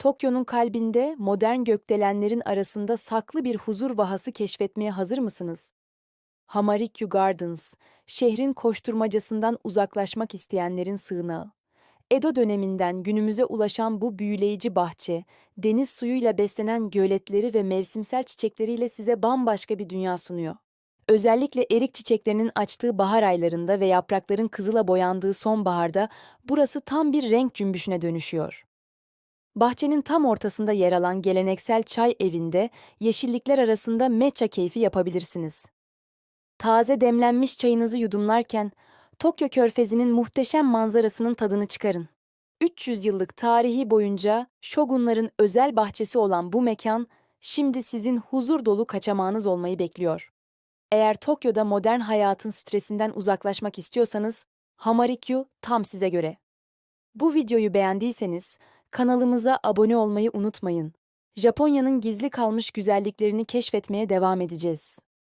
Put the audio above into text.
Tokyo'nun kalbinde modern gökdelenlerin arasında saklı bir huzur vahası keşfetmeye hazır mısınız? Hamarikyu Gardens, şehrin koşturmacasından uzaklaşmak isteyenlerin sığınağı. Edo döneminden günümüze ulaşan bu büyüleyici bahçe, deniz suyuyla beslenen göletleri ve mevsimsel çiçekleriyle size bambaşka bir dünya sunuyor. Özellikle erik çiçeklerinin açtığı bahar aylarında ve yaprakların kızıla boyandığı sonbaharda burası tam bir renk cümbüşüne dönüşüyor. Bahçenin tam ortasında yer alan geleneksel çay evinde yeşillikler arasında matcha keyfi yapabilirsiniz. Taze demlenmiş çayınızı yudumlarken Tokyo Körfezi'nin muhteşem manzarasının tadını çıkarın. 300 yıllık tarihi boyunca şogunların özel bahçesi olan bu mekan şimdi sizin huzur dolu kaçamağınız olmayı bekliyor. Eğer Tokyo'da modern hayatın stresinden uzaklaşmak istiyorsanız Hamarikyu tam size göre. Bu videoyu beğendiyseniz kanalımıza abone olmayı unutmayın. Japonya'nın gizli kalmış güzelliklerini keşfetmeye devam edeceğiz.